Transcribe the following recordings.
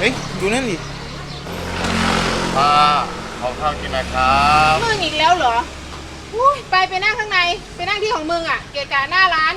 เฮ้ย ดูนั่นดิป้าของข้าวกินนะครับมึงอีกแล้วเหรออุ้ยไปไปนั่งข้างใน ไปนั่งที่ของมึงอะ เกะกะหน้าร้าน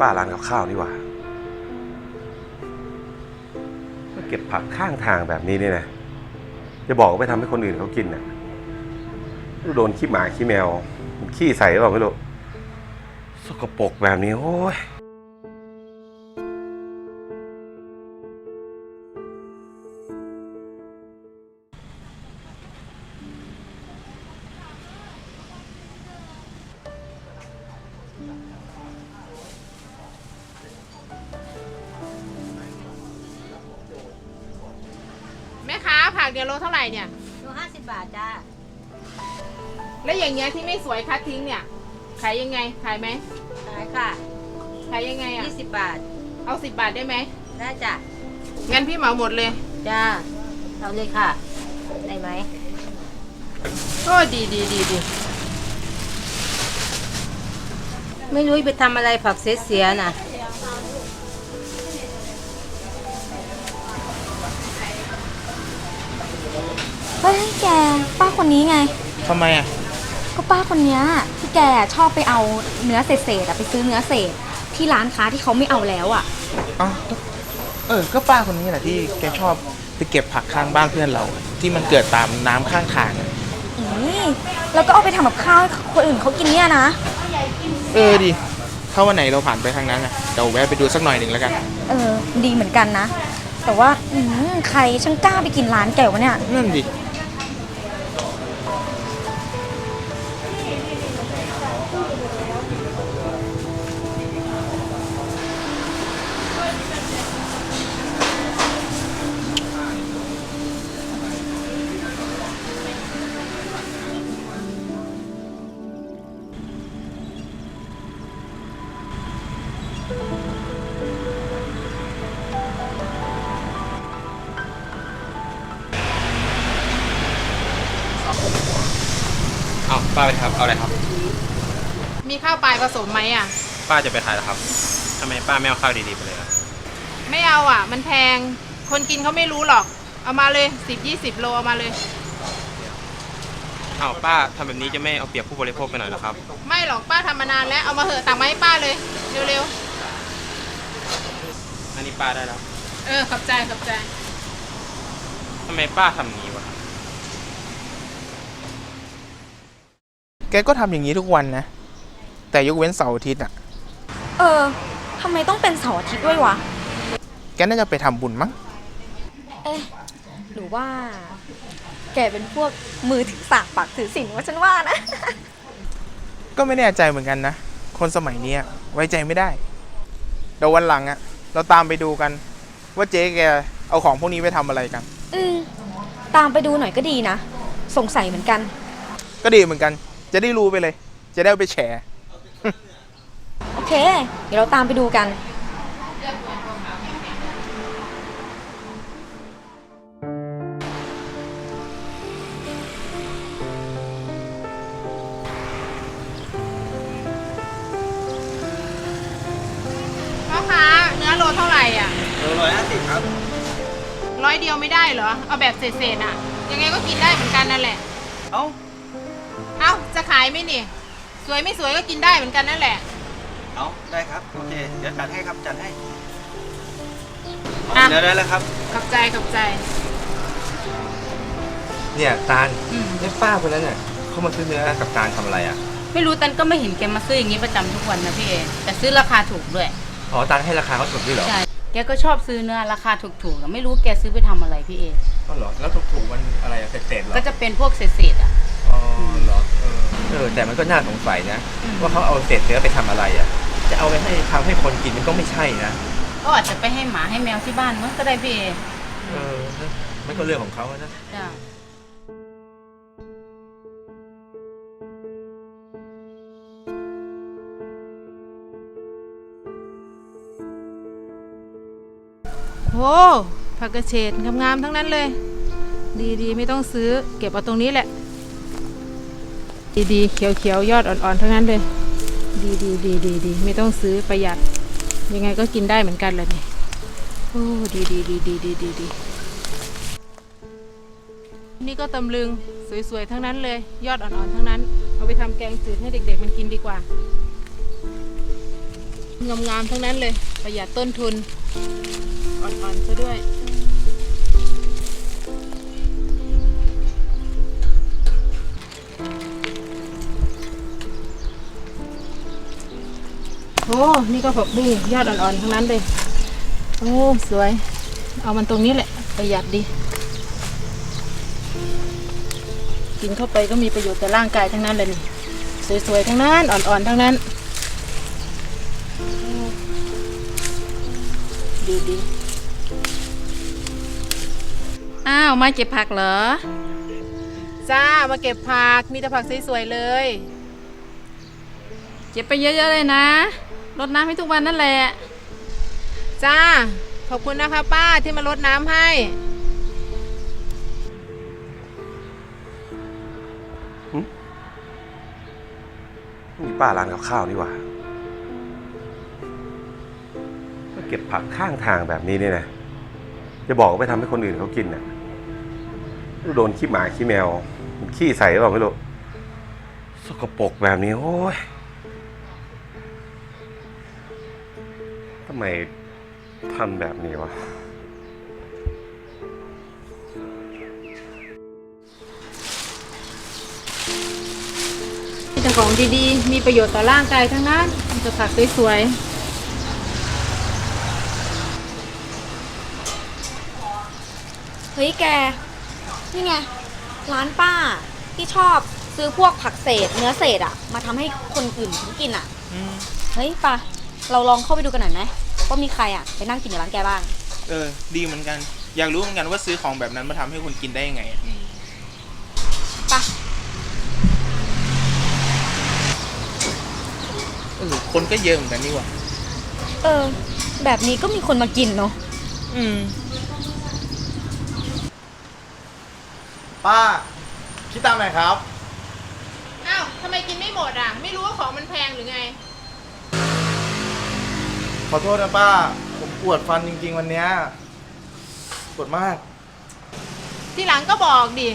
ป้าร้านกับข้าวนี่หว่ามาเก็บผักข้างทางแบบนี้เนี่ยนะจะบอกว่าไปทำให้คนอื่นเขากินน่ะโดนขี้หมาขี้แมวขี้ใส่หรือเปล่าไม่รู้สกปรกแบบนี้โอ้ยาผักเดียวโลเท่าไหร่เนี่ยดูห้าสิบบาทจ้า แล้วอย่างเงี้ยที่ไม่สวยคัดทิ้งเนี่ย ขายยังไง ขายไหม ขายค่ะขายยังไงอะ ยี่สิบบาท เอาสิบบาทได้ไหม ได้จ้ะ งั้นพี่เหมาหมดเลย จ้า เอาเลยค่ะ ได้ไหมก็ดีดีดีดี ไม่รู้ไปทำอะไรผักเสียๆน่ะ เฮ้ยแกป้าคนนี้ไง ทำไมอะ ก็ป้าคนเนี้ยที่แกชอบไปเอาเนื้อเศษๆอะไปซื้อเนื้อเศษที่ร้านค้าที่เขาไม่เอาแล้วอะเอ้าก็เออ ก็ป้าคนนี้แหละที่แกชอบไปเก็บผักข้างบ้านเพื่อนเรา ที่มันเกิดตามน้ำข้างทางอะอีแล้วก็เอาไปทำกับข้าวให้คนอื่นเขากินเนี่ยนะ เออดิ ถ้าวันไหนเราผ่านไปทางนั้นอะเดี๋ยวแวะไปดูสักหน่อยหนึ่งแล้วกัน เออ ดีเหมือนกันนะ แต่ว่าอืมใครช่างกล้าไปกินร้านแกวะเนี่ย นั่นดิ ป้าไปครับ เอาอะไรครับ มีข้าวปลายผสมไหมอะ ป้าจะไปขายแล้วครับทำไมป้าไม่เอาข้าวดีๆไปเลยล่ะไม่เอาอะ มันแพง คนกินเขาไม่รู้หรอก เอามาเลยสิบยี่สิบโลเอามาเลยเอาป้าทำแบบนี้จะไม่เอาเปรียบผู้บริโภคไปหน่อยเหรอครับ ไม่หรอกป้าทำมานานแล้ว เอามาเหอะตักมาให้ป้าเลย เร็วอันนี้ป้าได้แล้ว ๆ เออขอบใจขอบใจ ทำไมป้าทำอย่างนี้ว แกก็ทำอย่างนี้ทุกวันนะ แต่ยกเว้นเสาร์อาทิตย์อะ เออทำไมต้องเป็นเสาร์อาทิตย์ด้วยวะ แกน่าจะไปทำบุญมั้ง เอ๊ะหรือว่า แกเป็นพวกมือถือสากปากถือสินว่าฉันว่านะ ก็ไม่แน่ใจเหมือนกันนะ คนสมัยเนี้ยไว้ใจไม่ได้ เดี๋ยววันหลังอะเราตามไปดูกัน ว่าเจ๊แกเอาของพวกนี้ไปทำอะไรกัน อืม ตามไปดูหน่อยก็ดีนะ สงสัยเหมือนกัน ก็ดีเหมือนกัน จะได้รู้ไปเลย จะได้เอาไปแฉ โอเค เดี๋ยวเราตามไปดูกัน พ่อค้าเนื้อโลเท่าไหร่อะโลร้อยห้าสิบครับ ร้อยเดียวไม่ได้เหรอ เอาแบบเศษๆอะ ยังไงก็กินได้เหมือนกันนั่นแหละ เอ้าเอ้าจะขายไหมนี่ สวยไม่สวยก็กินได้เหมือนกันนั่นแหละ เอาได้ครับ โอเค เดี๋ยวจัดให้ครับ จัดให้อะ เดี๋ยวได้แล้วครับ ขอบใจขอบใจ เนี่ยตาลอืมนี่ป้าคนนั้นเนี่ยเขามาซื้อเนื้อกับตาลทำอะไรอะไม่รู้ตันก็ไม่เห็นแกมาซื้ออย่างนี้ประจำทุกวันนะพี่เอแต่ซื้อราคาถูกด้วยอ๋อตาลให้ราคาเขาถูกด้วยเหรอใช่แกก็ชอบซื้อเนื้อราคาถูกๆอะไม่รู้แกซื้อไปทำอะไรพี่เอ ก็เหรอแล้วถูกๆมันอะไรอะเศษๆเหรอก็จะเป็นพวกเศษๆอะ อ๋อเหร อแต่มันก็น่าสงสัยนะว่าเขาเอาเศษเนื้อไปทำอะไรอะ จะเอาไปให้ทำให้คนกินมันก็ไม่ใช่นะก็อาจจะไปให้หมาให้แมวที่บ้านมั้งก็ได้พี่เอออมันก็เรื่องของเขานะะโอ้ผักกระเฉดงามๆทั้งนั้นเลย ดีๆ ไม่ต้องซื้อ เก็บเอาตรงนี้แหละ ดีๆเขียวๆยอดอ่อนๆทั้งนั้นเลย ดีๆดีๆดีไม่ต้องซื้อประหยัด ยังไงก็กินได้เหมือนกันแหละนี่โอ้ดีดีดีดีดีดีดีนี่ก็ตำลึงสวยๆทั้งนั้นเลย ยอดอ่อนๆทั้งนั้น เอาไปทำแกงจืดให้เด็ก ๆ มันกินดีกว่างามๆทั้งนั้นเลย ประหยัดต้นทุน อ่อนๆซะด้วย โอ้ นี่ก็ผักบุ้งยอดอ่อนๆทั้งนั้นเลย โอ้ สวย เอามันตรงนี้แหละ ประหยัดดี กินเข้าไปก็มีประโยชน์ต่อร่างกายทั้งนั้นเลยนี่ สวยๆทั้งนั้น อ่อนๆทั้งนั้น ดีๆอ้าว มาเก็บผักเหรอ จ้า มาเก็บผัก มีแต่ผักสวยๆเลย ก็บไปเยอะๆเลยนะรดน้ำให้ทุกวันนั่นแหละ จ้า ขอบคุณนะคะป้าที่มารดน้ำให้มีป้าร้านกับข้าวนี่หว่ามาเก็บผักข้างทางแบบนี้เนี่ยนะ จะบอกว่าไปทำให้คนอื่นเขากินน่ะโดนขี้หมาขี้แมวมันขี้ใส่หรือเปล่าไม่รู้ สกปรกแบบนี้ โอ้ย ไมทำแบบนี้วะ มีแต่ของดีๆ มีประโยชน์ต่อร่างกายทั้งนั้นมีแต่ผักสวยเฮ้ยแก นี่ไง ร้านป้าที่ชอบซื้อพวกผักเศษ เนื้อเศษอะมาทำให้คนอื่นเขากินอะอืมเฮ้ยป้าเราลองเข้าไปดูกันหน่อยไหม ว่ามีใครอะไปนั่งกินในร้านแกบ้าง เออ ดีเหมือนกัน อยากรู้เหมือนกันว่าซื้อของแบบนั้นมาทำให้คนกินได้ยังไงอะไปะเออคนก็เยอะเหมือนกันนี่หว่า เออ แบบนี้ก็มีคนมากินเนาะ อืม ป้า คิดตังค์หน่อยครับๆอ้าวทำไมกินไม่หมดอะ ไม่รู้ว่าของมันแพงหรือไง ขอโทษนะป้า ผมปวดฟันจริง ๆ วันเนี้ยปวดมาก ที่หลังก็บอกดิ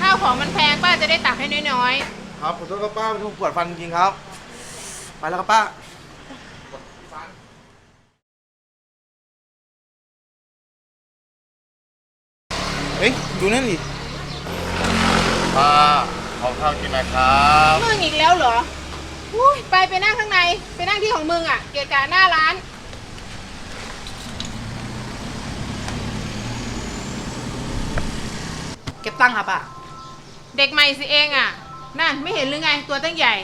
ข้าวของมันแพงป้าจะได้ตักให้น้อยครับขอโทษครับป้าผมปวดฟันจริงๆครับ ไปแล้วครับป้า เฮ้ย ดูนั่นดิ ป้าของข้าวกินไหมครับ ๆมึงอีกแล้วเหรอ อุ้ยไปไปนั่งข้างใน ไปนั่งที่ของมึงอะ เกะกะหน้าร้าน เก็บตังค์ค่ะป้าเด็กใหม่สิเองอะ นั่นไม่เห็นหรือไงตัวตั้งใหญ่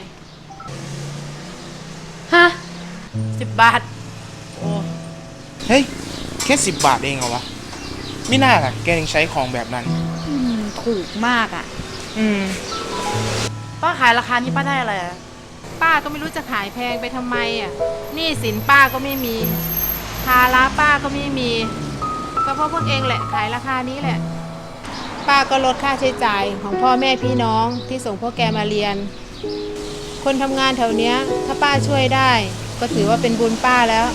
ฮะสิบบาทเฮ้ย แค่สิบบาทเองเหรอวะ ไม่น่าล่ะ แกยังใช้ของแบบนั้น อืมถูกมากอะอืม ป้าขายราคานี้ป้าได้อะไรอะ ป้าก็ไม่รู้จะขายแพงไปทำไมอะหนี้สินป้าก็ไม่มีภาระป้าก็ไม่มี ก็เพราะพวกเองแหละขายราคานี้แหละ ป้าก็ลดค่าใช้จ่ายของพ่อแม่พี่น้องที่ส่งพวกแกมาเรียน คนทำงานแถวเนี้ย ถ้าป้าช่วยได้ ก็ถือว่าเป็นบุญป้าแล้ว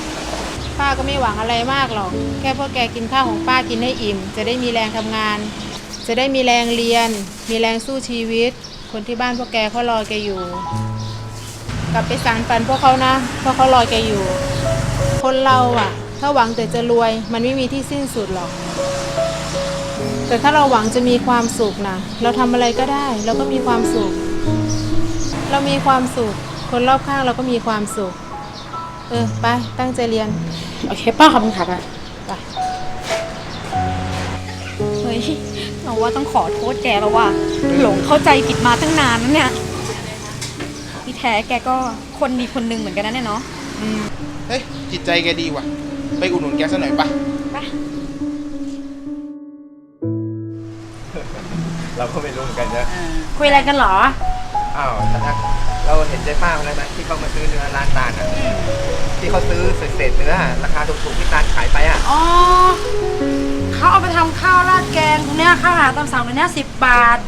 ป้าก็ไม่หวังอะไรมากหรอก แค่พวกแกกินข้าวของป้ากินให้อิ่ม จะได้มีแรงทำงาน จะได้มีแรงเรียน มีแรงสู้ชีวิต คนที่บ้านพวกแกเขารอแกอยู่ กลับไปสารฝันพวกเขานะเพราะเขารอแกอยู่ คนเราอะถ้าหวังแต่จะรวย มันไม่มีที่สิ้นสุดหรอก แต่ถ้าเราหวังจะมีความสุขนะเราทำอะไรก็ได้ เราก็มีความสุข เรามีความสุข คนรอบข้างเราก็มีความสุข เออไปตั้งใจเรียน โอเคป้าขอบคุณค่ะป้าไปเฮ้ยเราว่าต้องขอโทษแกแล้วว่าหลงเข้าใจผิดมาตั้งนานแล้วเนี่ย ที่แท้แกก็คนดีคนหนึงเหมือนกันนะเนี่ยเนาะอืมเฮ้ย จิตใจแกดีว่ะ ไปอุดหนุนแกซะหน่อยปะไปเราก็ไม่รู้เหมือนกันนะคุยอะไรกันเหรอ อ้าวแต่ถ้าเราเห็นใจป้ามาแล้วนะที่เขามาซื้อเนื้อร้านตาลอะที่เขาซื้อเศษๆเนื้อราคาถูกๆที่ตาลขายไปอะอ๋อเขาเอาไปทำข้าวราดแกงตรงเนี้ยข้าวหาตามสั่งตรงเนี้ยสิบบาท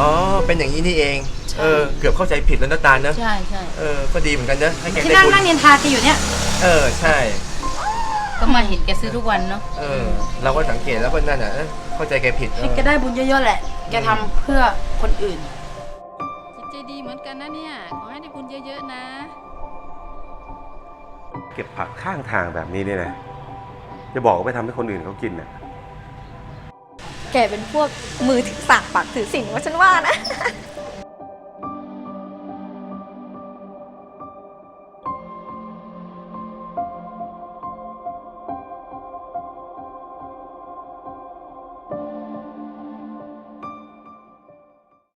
อ๋อเป็นอย่างนี้นี่เอง เออเกือบเข้าใจผิดแล้วนะตาลเนอะใช่ใช่เออก็ดีเหมือนกันเนอะให้แกที่ได้นั่งบุญนั่งเนียนทาแกอยู่เนี่ย เออใช่ ก็มาเห็นแกซื้อทุกวันเนาะเออ เราก็สังเกตแล้วก็นั่นอะเอ้ยเข้าใจแกผิดเอให้อแกได้บุญเยอะๆแหละ แกทำเพื่อคนอื่น จิตใจดีเหมือนกันนะเนี่ย ขอให้ได้บุญเยอะๆนะ เก็บผักข้างทางแบบนี้เนี่ยนะจะบอกว่าไปทำให้คนอื่นเขากินน่ะ แกเป็นพวกมือถือสากปากถือสินว่าฉันว่านะ